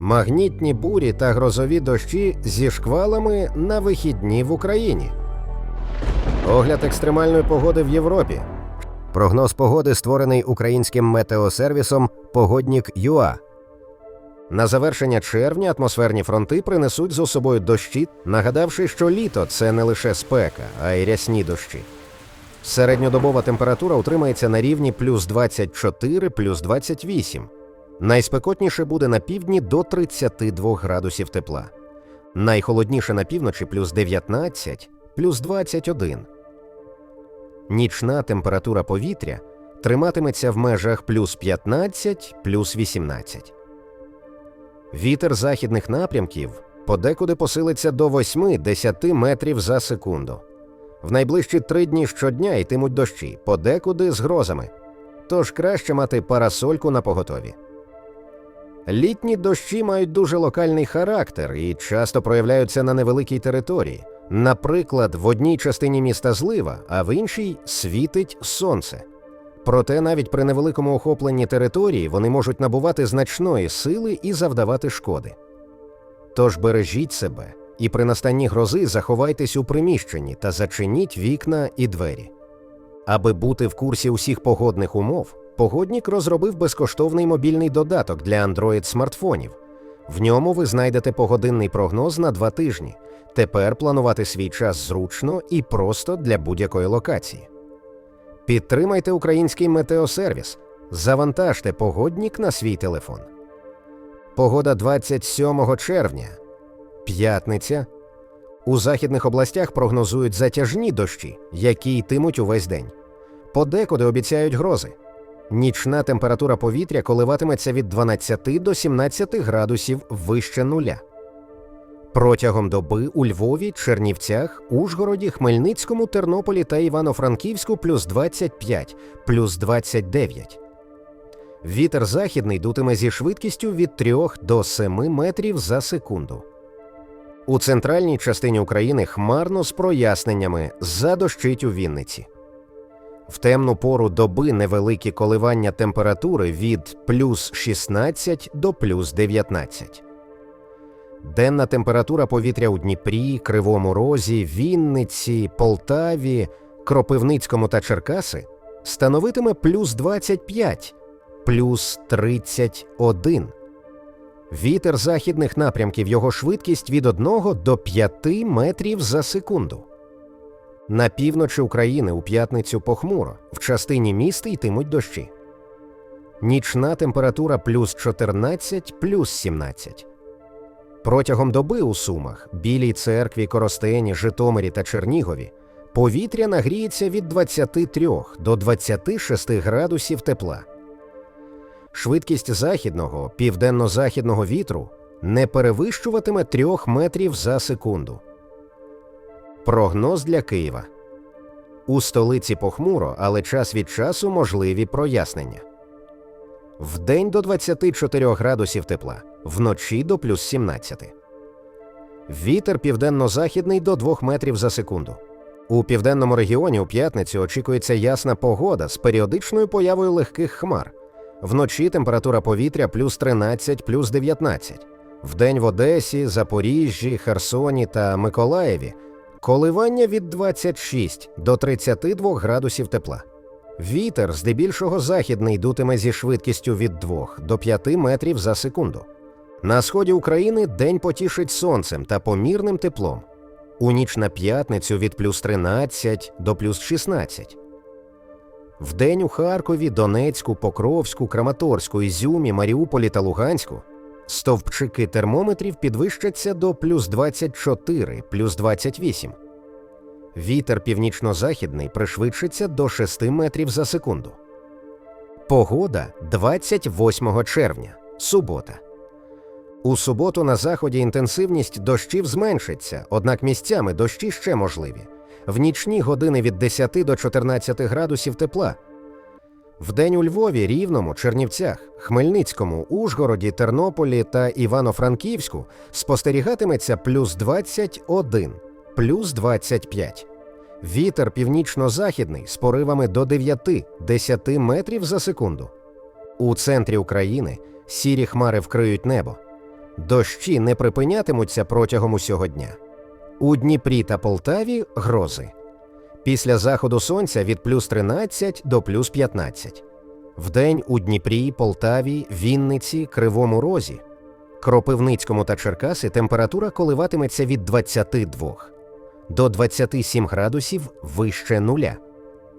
Магнітні бурі та грозові дощі зі шквалами на вихідні в Україні. Огляд екстремальної погоди в Європі. Прогноз погоди створений українським метеосервісом Погоднік ЮА. На завершення червня атмосферні фронти принесуть з собою дощі, нагадавши, що літо це не лише спека, а й рясні дощі. Середньодобова температура утримається на рівні плюс 24, плюс 28. Найспекотніше буде на півдні до 32 градусів тепла. Найхолодніше на півночі плюс 19, плюс 21. Нічна температура повітря триматиметься в межах плюс 15, плюс 18. Вітер західних напрямків подекуди посилиться до 8-10 метрів за секунду. В найближчі три дні щодня йтимуть дощі, подекуди з грозами. Тож краще мати парасольку на поготові. Літні дощі мають дуже локальний характер і часто проявляються на невеликій території. Наприклад, в одній частині міста злива, а в іншій світить сонце. Проте навіть при невеликому охопленні території вони можуть набувати значної сили і завдавати шкоди. Тож бережіть себе і при настанні грози заховайтесь у приміщенні та зачиніть вікна і двері. Аби бути в курсі усіх погодних умов, погоднік розробив безкоштовний мобільний додаток для Android смартфонів. В ньому ви знайдете погодинний прогноз на два тижні. Тепер планувати свій час зручно і просто для будь-якої локації. Підтримайте український метеосервіс. Завантажте погоднік на свій телефон. Погода 27 червня. П'ятниця. У західних областях прогнозують затяжні дощі, які йтимуть увесь день. Подекуди обіцяють грози. Нічна температура повітря коливатиметься від 12 до 17 градусів вище нуля. Протягом доби у Львові, Чернівцях, Ужгороді, Хмельницькому, Тернополі та Івано-Франківську плюс 25, плюс 29. Вітер західний дутиме зі швидкістю від 3 до 7 метрів за секунду. У центральній частині України хмарно з проясненнями задощить у Вінниці. В темну пору доби невеликі коливання температури від плюс 16 до плюс 19. Денна температура повітря у Дніпрі, Кривому Розі, Вінниці, Полтаві, Кропивницькому та Черкаси становитиме плюс 25, плюс 31. Вітер західних напрямків його швидкість від 1 до 5 метрів за секунду. На півночі України у п'ятницю похмуро, в частині міста йтимуть дощі. Нічна температура плюс 14, плюс 17. Протягом доби у Сумах, Білій церкві, Коростені, Житомирі та Чернігові повітря нагріється від 23 до 26 градусів тепла. Швидкість західного, південно-західного вітру не перевищуватиме 3 метрів за секунду. Прогноз для Києва у столиці похмуро, але час від часу можливі прояснення. Вдень до 24 градусів тепла, вночі до плюс 17. Вітер південно-західний до 2 метрів за секунду. У південному регіоні у п'ятницю очікується ясна погода з періодичною появою легких хмар. Вночі температура повітря плюс 13, плюс 19. Вдень в Одесі, Запоріжжі, Херсоні та Миколаєві коливання від 26 до 32 градусів тепла. Вітер здебільшого західний дутиме зі швидкістю від 2 до 5 метрів за секунду. На сході України день потішить сонцем та помірним теплом. У ніч на п'ятницю від плюс 13 до плюс 16. Вдень у Харкові, Донецьку, Покровську, Краматорську, Ізюмі, Маріуполі та Луганську стовпчики термометрів підвищаться до плюс 24, плюс 28. Вітер північно-західний пришвидшиться до 6 метрів за секунду. Погода 28 червня. Субота. У суботу на заході інтенсивність дощів зменшиться, однак місцями дощі ще можливі. В нічні години від 10 до 14 градусів тепла. Вдень у Львові, Рівному, Чернівцях, Хмельницькому, Ужгороді, Тернополі та Івано-Франківську спостерігатиметься плюс 21, плюс 25. Вітер північно-західний з поривами до 9-10 метрів за секунду. У центрі України сірі хмари вкриють небо. Дощі не припинятимуться протягом усього дня. У Дніпрі та Полтаві грози. Після заходу сонця від плюс 13 до плюс 15. Вдень у Дніпрі, Полтаві, Вінниці, Кривому Розі, Кропивницькому та Черкаси температура коливатиметься від 22 до 27 градусів вище нуля.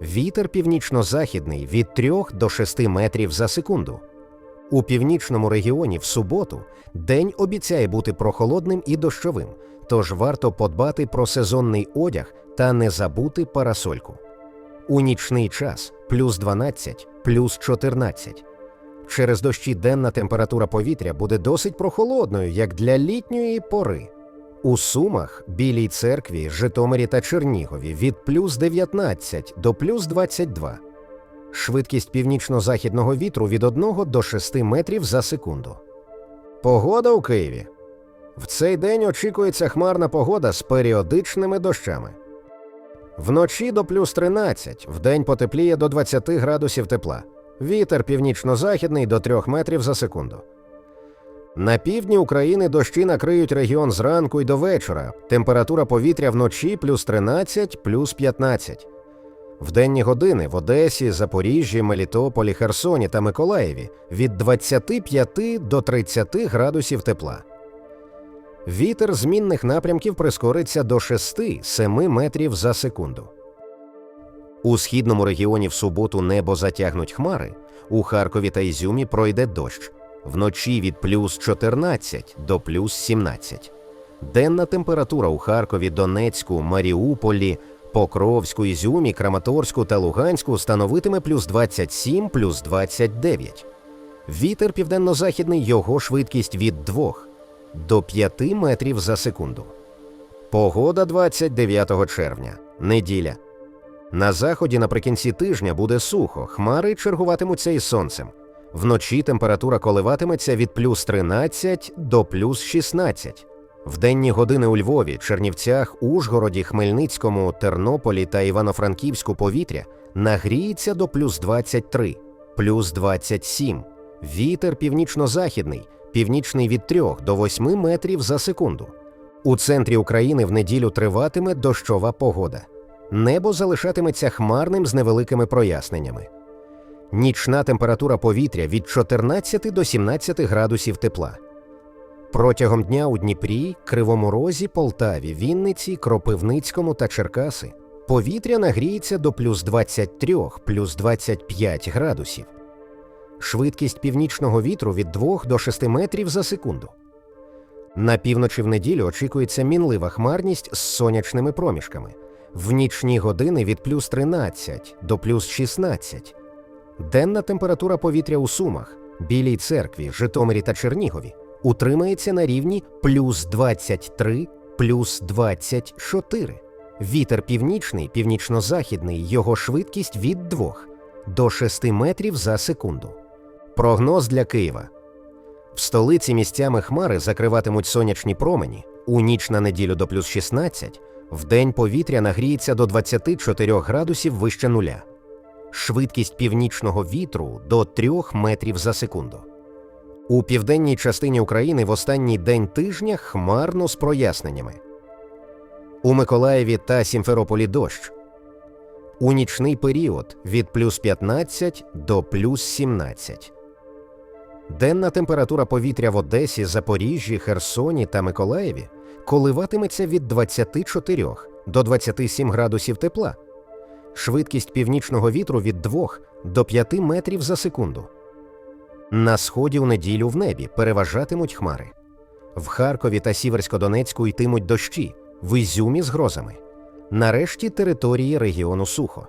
Вітер північно-західний від 3 до 6 метрів за секунду. У північному регіоні в суботу день обіцяє бути прохолодним і дощовим, тож варто подбати про сезонний одяг та не забути парасольку. У нічний час плюс 12, плюс 14. Через дощі денна температура повітря буде досить прохолодною, як для літньої пори. У Сумах, Білій церкві, Житомирі та Чернігові від плюс 19 до плюс 22. Швидкість північно-західного вітру від 1 до 6 метрів за секунду. Погода у Києві. В цей день очікується хмарна погода з періодичними дощами. Вночі до плюс 13, вдень потепліє до 20 градусів тепла. Вітер північно-західний до 3 метрів за секунду. На півдні України дощі накриють регіон зранку й до вечора. Температура повітря вночі плюс 13, плюс 15. В денні години в Одесі, Запоріжжі, Мелітополі, Херсоні та Миколаєві від 25 до 30 градусів тепла. Вітер змінних напрямків прискориться до 6-7 метрів за секунду. У східному регіоні в суботу небо затягнуть хмари. У Харкові та Ізюмі пройде дощ. Вночі від плюс 14 до плюс 17. Денна температура у Харкові, Донецьку, Маріуполі, Покровську, Ізюмі, Краматорську та Луганську становитиме плюс 27, плюс 29. Вітер південно-західний його швидкість від 2 до 5 метрів за секунду. Погода 29 червня. Неділя. На заході наприкінці тижня буде сухо, хмари чергуватимуться із сонцем. Вночі температура коливатиметься від плюс 13 до плюс 16. В денні години у Львові, Чернівцях, Ужгороді, Хмельницькому, Тернополі та Івано-Франківську повітря нагріється до плюс 23, плюс 27. Вітер північно-західний, північний від 3 до 8 метрів за секунду. У центрі України в неділю триватиме дощова погода. Небо залишатиметься хмарним з невеликими проясненнями. Нічна температура повітря від 14 до 17 градусів тепла. Протягом дня у Дніпрі, Кривому Розі, Полтаві, Вінниці, Кропивницькому та Черкаси повітря нагріється до плюс 23, плюс 25 градусів. Швидкість північного вітру від 2 до 6 метрів за секунду. На півночі в неділю очікується мінлива хмарність з сонячними проміжками. В нічні години від плюс 13 до плюс 16. Денна температура повітря у Сумах, Білій церкві, Житомирі та Чернігові утримається на рівні плюс 23, плюс 24. Вітер північний, північно-західний, його швидкість від 2 до 6 метрів за секунду. Прогноз для Києва. В столиці місцями хмари закриватимуть сонячні промені, у ніч на неділю до плюс 16, вдень повітря нагріється до 24 градусів вище нуля. Швидкість північного вітру до 3 метрів за секунду. У південній частині України в останній день тижня хмарно з проясненнями. У Миколаєві та Сімферополі дощ. У нічний період від плюс 15 до плюс 17. Денна температура повітря в Одесі, Запоріжжі, Херсоні та Миколаєві коливатиметься від 24 до 27 градусів тепла. Швидкість північного вітру від 2 до 5 метрів за секунду. На сході у неділю в небі переважатимуть хмари. В Харкові та Сіверсько-Донецьку йтимуть дощі, в Ізюмі з грозами. Нарешті території регіону сухо.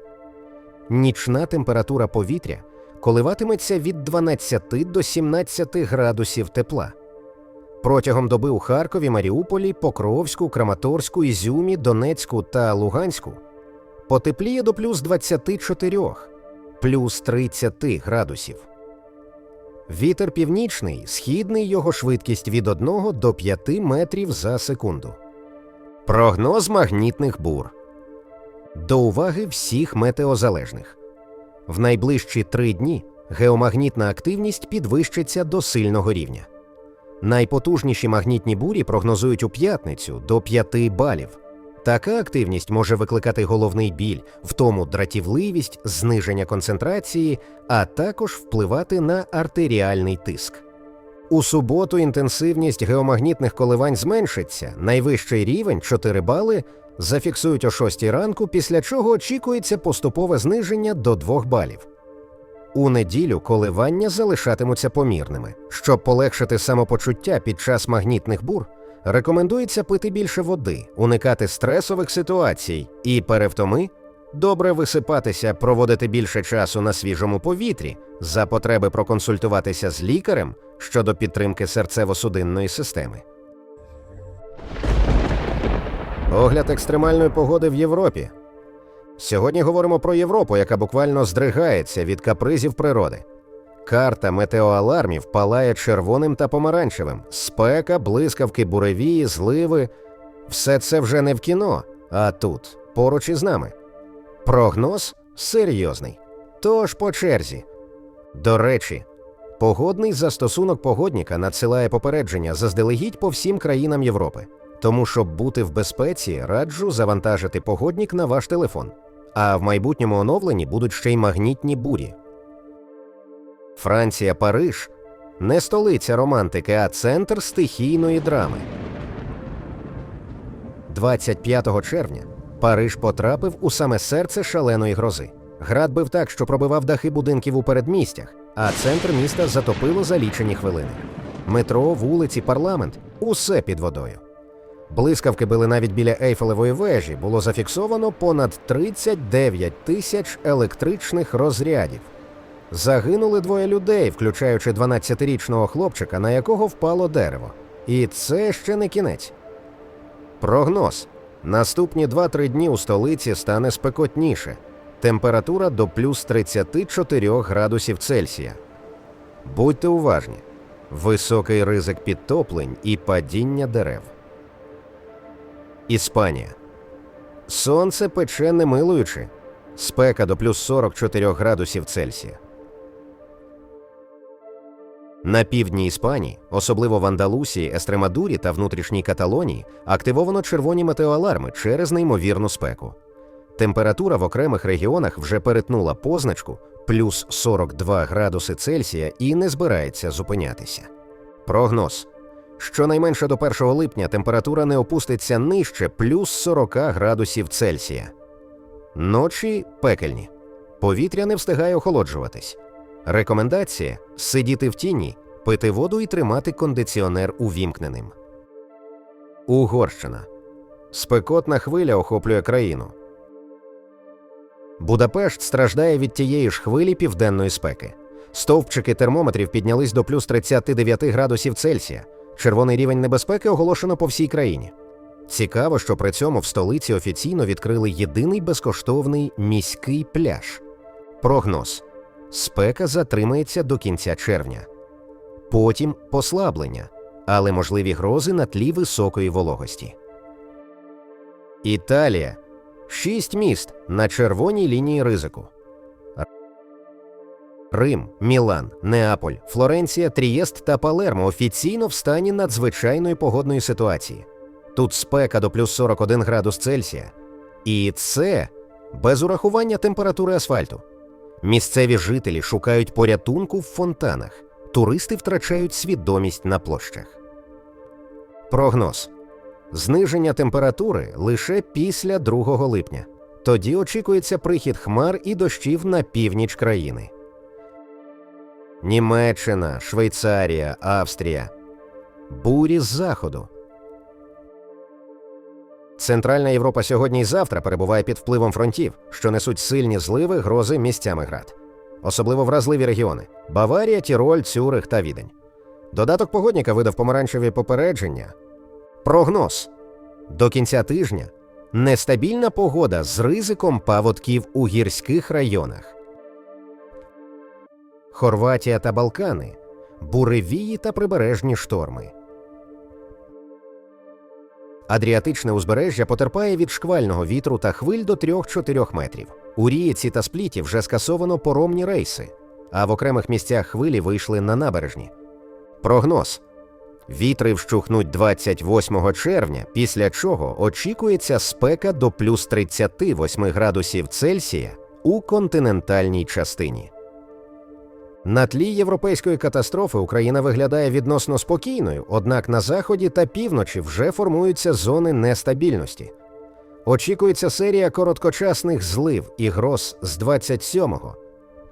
Нічна температура повітря коливатиметься від 12 до 17 градусів тепла. Протягом доби у Харкові, Маріуполі, Покровську, Краматорську, Ізюмі, Донецьку та Луганську потепліє до плюс 24, плюс 30 градусів. Вітер північний, східний його швидкість від 1 до 5 метрів за секунду. Прогноз магнітних бур. До уваги всіх метеозалежних. В найближчі три дні геомагнітна активність підвищиться до сильного рівня. Найпотужніші магнітні бурі прогнозують у п'ятницю до 5 балів. Така активність може викликати головний біль, в тому дратівливість, зниження концентрації, а також впливати на артеріальний тиск. У суботу інтенсивність геомагнітних коливань зменшиться, найвищий рівень 4 бали зафіксують о 6 ранку, після чого очікується поступове зниження до 2 балів. У неділю коливання залишатимуться помірними. Щоб полегшити самопочуття під час магнітних бур, рекомендується пити більше води, уникати стресових ситуацій і перевтоми, добре висипатися, проводити більше часу на свіжому повітрі, за потреби проконсультуватися з лікарем щодо підтримки серцево-судинної системи. Огляд екстремальної погоди в Європі. Сьогодні говоримо про Європу, яка буквально здригається від капризів природи. Карта метеоалармів палає червоним та помаранчевим, спека, блискавки, буревії, зливи. Все це вже не в кіно, а тут, поруч із нами. Прогноз серйозний. Тож по черзі. До речі, погодний застосунок погодніка надсилає попередження заздалегідь по всім країнам Європи. Тому, щоб бути в безпеці, раджу завантажити погоднік на ваш телефон. А в майбутньому оновленні будуть ще й магнітні бурі. Франція, Париж не столиця романтики, а центр стихійної драми. 25 червня Париж потрапив у саме серце шаленої грози. Град бив так, що пробивав дахи будинків у передмістях, а центр міста затопило за лічені хвилини. Метро, вулиці, парламент усе під водою. Блискавки били навіть біля Ейфелевої вежі, було зафіксовано понад 39 тисяч електричних розрядів. Загинули двоє людей, включаючи 12-річного хлопчика, на якого впало дерево. І це ще не кінець. Прогноз: наступні 2-3 дні у столиці стане спекотніше. Температура до плюс 34 градусів Цельсія. Будьте уважні. Високий ризик підтоплень і падіння дерев. Іспанія. Сонце пече не милуючи. Спека до плюс 44 градусів Цельсія. На півдні Іспанії, особливо в Андалусії, Естремадурі та внутрішній Каталонії, активовано червоні метеоаларми через неймовірну спеку. Температура в окремих регіонах вже перетнула позначку плюс 42 градуси Цельсія і не збирається зупинятися. Прогноз. Щонайменше до 1 липня температура не опуститься нижче плюс 40 градусів Цельсія. Ночі пекельні. Повітря не встигає охолоджуватись. Рекомендація сидіти в тіні, пити воду і тримати кондиціонер увімкненим. Угорщина. Спекотна хвиля охоплює країну. Будапешт страждає від тієї ж хвилі південної спеки. Стовпчики термометрів піднялись до плюс 39 градусів Цельсія. Червоний рівень небезпеки оголошено по всій країні. Цікаво, що при цьому в столиці офіційно відкрили єдиний безкоштовний міський пляж. Прогноз: спека затримається до кінця червня, потім послаблення, але можливі грози на тлі високої вологості. Італія шість міст на червоній лінії ризику. Рим, Мілан, Неаполь, Флоренція, Трієст та Палермо офіційно в стані надзвичайної погодної ситуації. Тут спека до плюс 41 градус Цельсія. І це без урахування температури асфальту. Місцеві жителі шукають порятунку в фонтанах, туристи втрачають свідомість на площах. Прогноз: зниження температури лише після 2 липня. Тоді очікується прихід хмар і дощів на північ країни. Німеччина, Швейцарія, Австрія. Бурі з заходу. Центральна Європа сьогодні і завтра перебуває під впливом фронтів, що несуть сильні зливи, грози місцями град. Особливо вразливі регіони Баварія, Тіроль, Цюрих та Відень. Додаток погодніка видав помаранчеві попередження. Прогноз до кінця тижня нестабільна погода з ризиком паводків у гірських районах. Хорватія та Балкани, буревії та прибережні шторми. Адріатичне узбережжя потерпає від шквального вітру та хвиль до 3-4 метрів. У Рієці та Спліті вже скасовано поромні рейси, а в окремих місцях хвилі вийшли на набережні. Прогноз: Вітри вщухнуть 28 червня, після чого очікується спека до плюс 38 градусів Цельсія у континентальній частині. На тлі європейської катастрофи Україна виглядає відносно спокійною, однак на заході та півночі вже формуються зони нестабільності. Очікується серія короткочасних злив і гроз з 27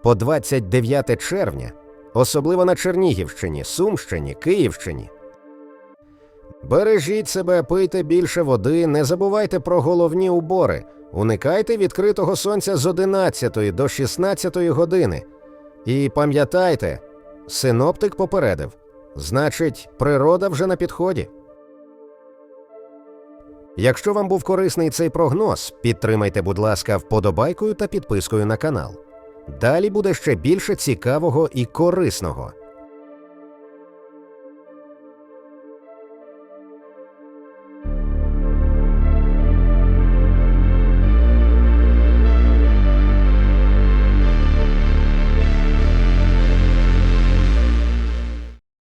по 29 червня, особливо на Чернігівщині, Сумщині, Київщині. Бережіть себе, пийте більше води, не забувайте про головні убори, уникайте відкритого сонця з 11 до 16 години. І пам'ятайте, синоптик попередив, значить, природа вже на підході. Якщо вам був корисний цей прогноз, підтримайте, будь ласка, вподобайкою та підпискою на канал. Далі буде ще більше цікавого і корисного.